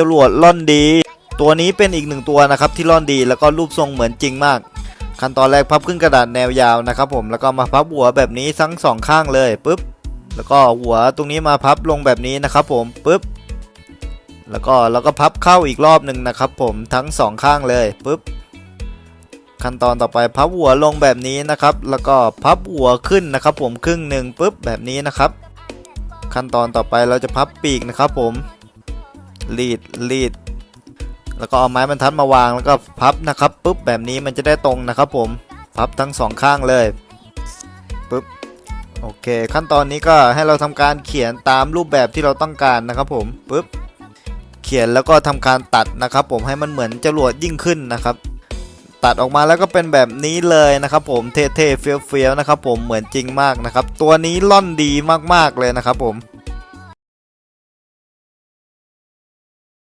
จรวดล่อนดี ตัวนี้เป็นอีกหนึ่งตัวนะครับที่ล่อนดีแล้วก็รูปทรงเหมือนจริงมาก ขั้นตอนแรกพับขึ้นกระดาษแนวยาวนะครับผมแล้วก็มาพับหัวแบบนี้ทั้งสองข้างเลยปุ๊บแล้วก็หัวตรงนี้มาพับลงแบบนี้นะครับผมปุ๊บแล้วก็แล้วก็พับเข้าอีกรอบหนึ่งนะครับผมทั้งสองข้างเลยปุ๊บขั้นตอนต่อไปพับหัวลงแบบนี้นะครับ แล้วก็พับหัวขึ้นนะครับ ผมครึ่งหนึ่งปุ๊บแบบนี้นะครับ ขั้นตอนต่อไปเราจะพับปีกนะครับผม รีดรีด แล้วก็เอาไม้บรรทัดมาวางแล้วก็พับนะครับปุ๊บแบบนี้มันจะได้ตรงนะครับผมพับทั้งสองข้างเลยปุ๊บโอเค ขั้นตอนนี้ก็ให้เราทำการเขียนตามรูปแบบที่เราต้องการนะครับผมปุ๊บเขียนแล้วก็ทำการตัดนะครับ ผมให้มันเหมือนจรวดยิ่งขึ้นนะครับ ตัดออกมาแล้วก็เป็นแบบนี้เลยนะครับ ผมเท่ๆเฟี้ยวๆนะครับ ผมเหมือนจริงมากนะครับ ตัวนี้ล่อนดีมากๆเลยนะครับ ผม